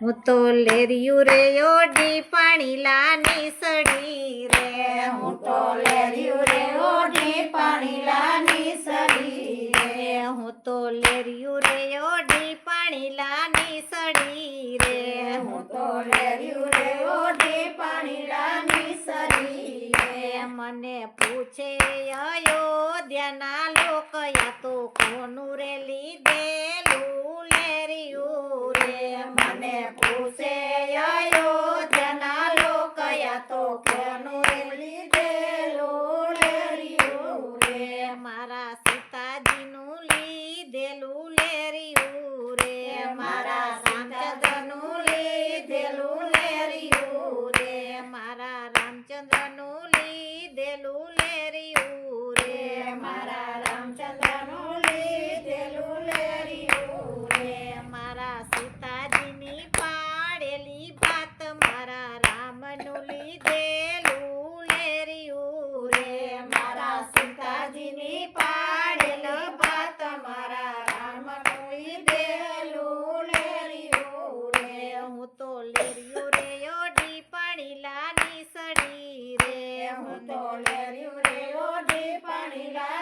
હું તો લેરિયું રે ઓડી પાણી લાની સડી રે. હું તો લેરિયું રે ઓડી પાણી લાની સડી રે. હું તો લેરિયું રે ઓડી પાણી લાની સડી રે. હું તો લેરિયું રે ઓડી પાણી લાની સડી રે. મને પૂછે અયોધ્યાના લોક યા તો કોનું રે?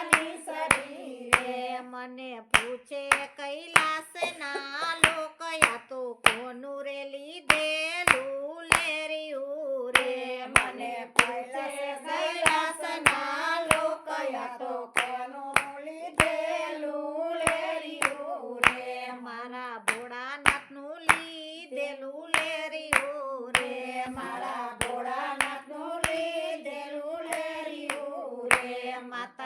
પોતાની શરીરે મને પૂછે કૈલાસના લોકયા તો કોનું રે લીધેલું લેર્યું રે? મને પૂછે કૈલાસના લોકયા તો કોનું લીધેલું લેર્યું રે? મારા ભોળાનાથનું લીધેલું લેર્યું રે. મારા ભોળાનાથનું લીધેલું લેર્યું રે. માતા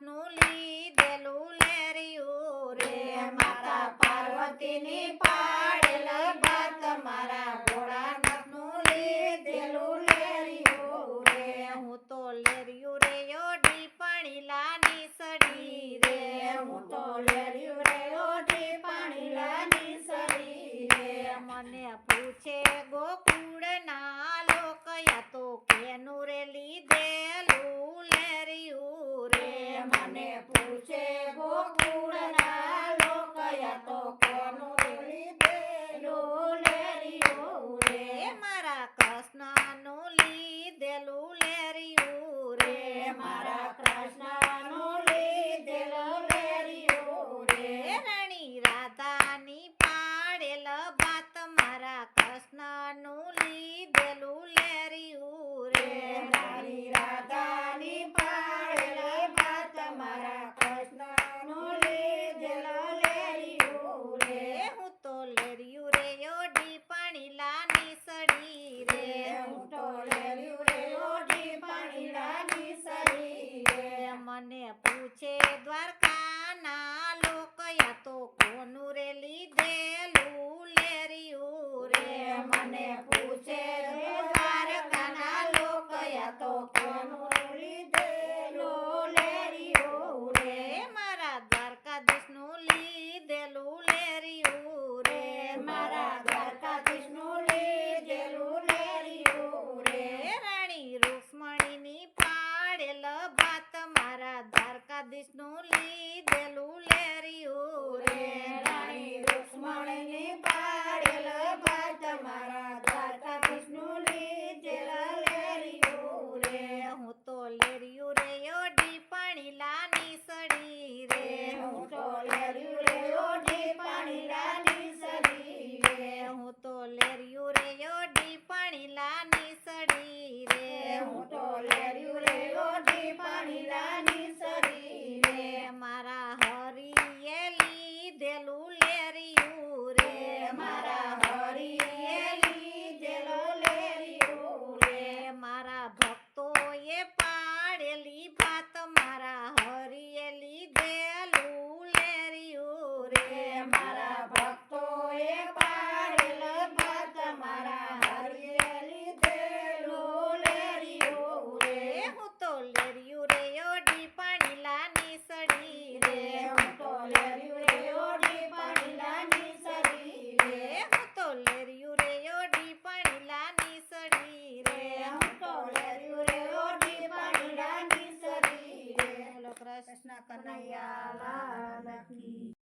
નો લે. कन्हैया लाल की।